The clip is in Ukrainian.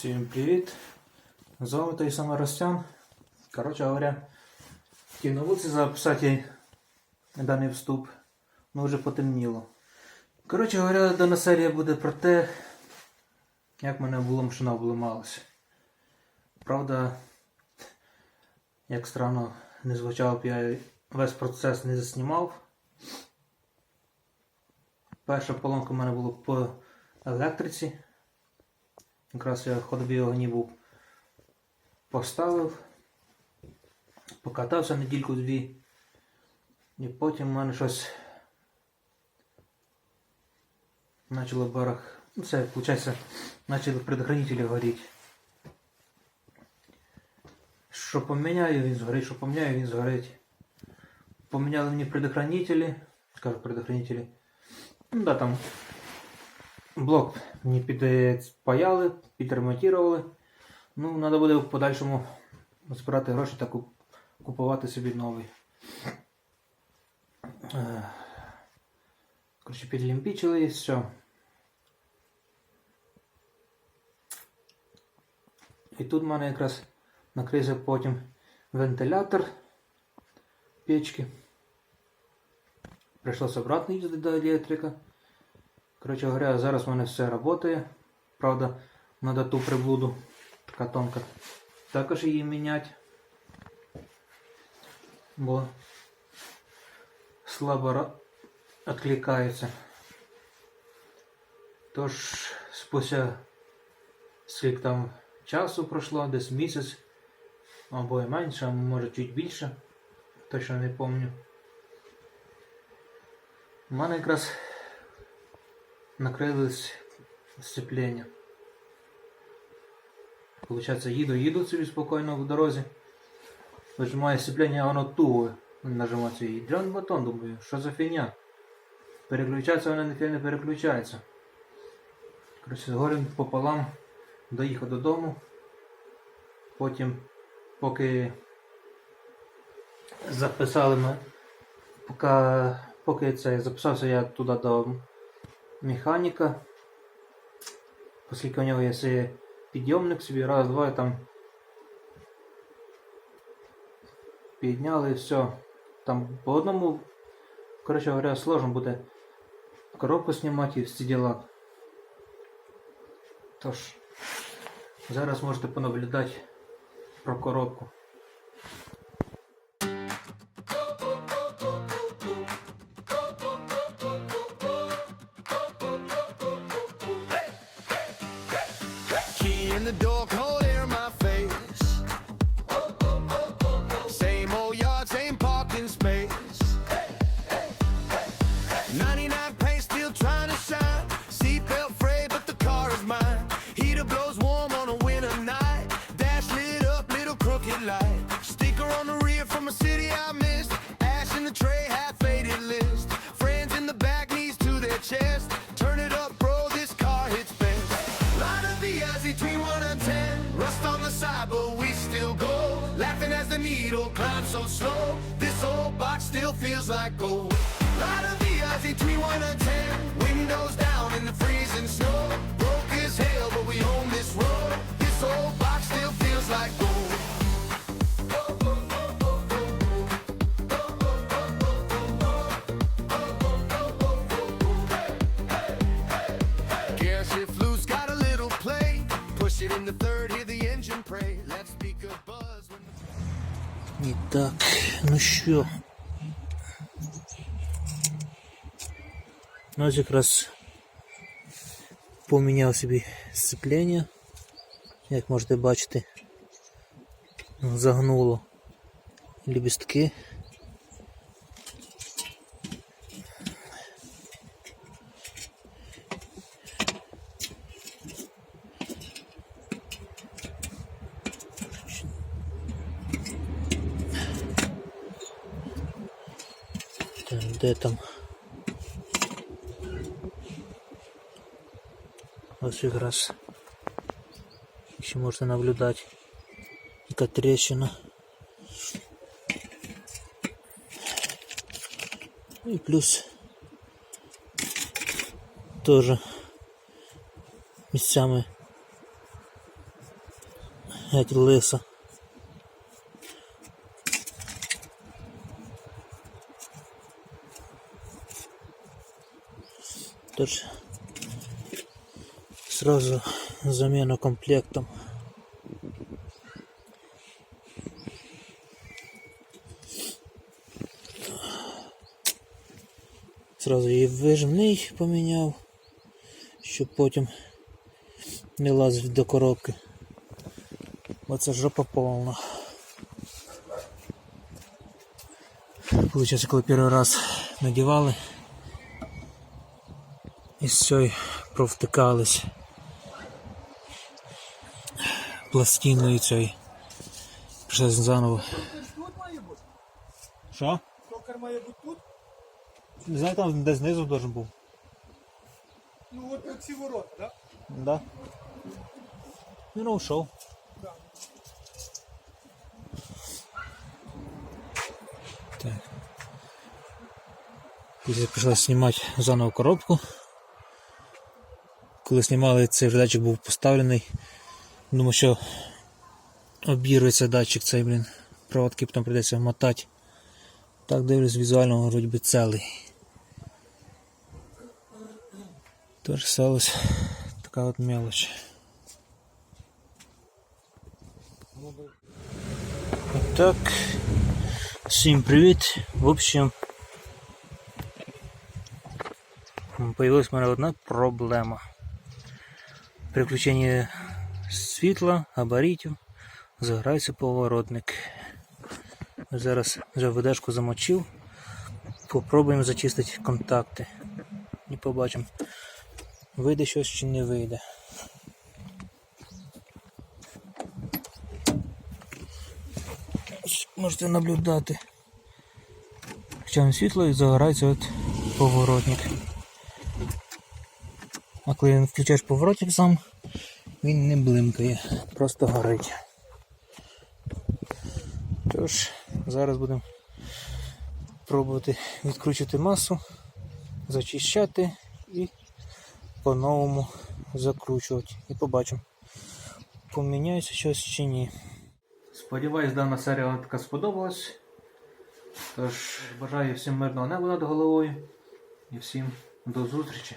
Всім привіт! З вами той самий Ростян. Коротше говоря, хотів на вулиці записати даний вступ, ну вже потемніло. Коротше говоря, дана серія буде про те, як мене була машина обламалася. Правда, як странно не звучало б, я весь процес не заснімав. Перша поломка в мене була по електриці. Якраз я ходові огні був поставив, покатався недільку-дві. І потім в мене щось почало барах. Ну, це, виходить, почали предохранителі горіти. Що поміняю, він згорить, що поміняю, він згорить. Поміняли мені предохранителі. Кажу предохранителі. Ну да, там блок мені підпаяли, підремонтували. Ну, треба буде в подальшому збирати гроші та купувати собі новий. Е, Коротше, підлімпічили і все. І тут в мене якраз накрився потім вентилятор печки. Прийшлося обратно їздити до електрика. Коротше говоря, зараз в мене все працює. Правда, треба ту приблуду, така тонка. Також її міняти. Бо слабо відкликається. Тож, спустя скільки там часу пройшло, десь місяць, або і менше, а може чуть більше. Точно не пам'ятаю. У мене якраз накрились сцеплення. Получається, їду, їду собі спокійно в дорозі. Вижимаю сцеплення, а воно туго нажимається і дрон батон, думаю, що за фігня? Переключається воно не переключається. Коротше, згорем пополам доїхав додому. Потім, поки записали ми, поки, поки це записався я туди до механіка. Оскільки у нього є цей підйомник собі, раз, два і там підняли і все. Там по одному, коротше говоря, сложно буде коробку знімати і всі діла. Тож, зараз можете понаблюдати про коробку. But we still go. Laughing as the needle climbs so slow. This old box still feels like gold. Line of the eyes between one and ten. Windows down in the freezing snow. Broke as hell, but we own this road. This old box І так, ну що. Ну, ось якраз поміняв собі сцеплення. Як можете бачити, загнуло ліпістки. Де там? Ось якраз. Ще можна наблюдати. Яка трещина. І плюс теж місцями Геть лиса. Тож сразу замена комплектом. Сразу її вижимний поміняв, щоб потім не лазив до коробки. Оце жопа повна. Получається, коли перший раз надівали, І з цієї провтикались пластиною цією. Ще заново. Тут має бути? Що? Токар має бути тут? Не знаю, там де знизу должен був. Ну от оці ворота, так? Да. Він ушов. Да? Так. Після прийшлося знімати заново коробку. Коли знімали, цей вже датчик був поставлений. Думаю, що обірветься датчик цей, блін. Проводки потім прийдеться вмотати. Так дивлюсь, візуально вроді би цілий. Тож сталося така от мелоч. Так. Всім привіт. В общем, появилась в мене одна проблема. При включенні світла, габаритів, заграється поворотник. Зараз вже ведешку замочив. Попробуємо зачистити контакти. І побачимо, вийде щось чи не вийде. Можете наблюдати. Включаємо світло і загорається от поворотник. А коли він включаєш поворотник сам, він не блимкає, просто горить. Тож, зараз будемо пробувати відкручувати масу, зачищати і по-новому закручувати. І побачимо, поміняється щось чи ні. Сподіваюсь, дана серія вам така сподобалась. Тож бажаю всім мирного неба над головою і всім до зустрічі.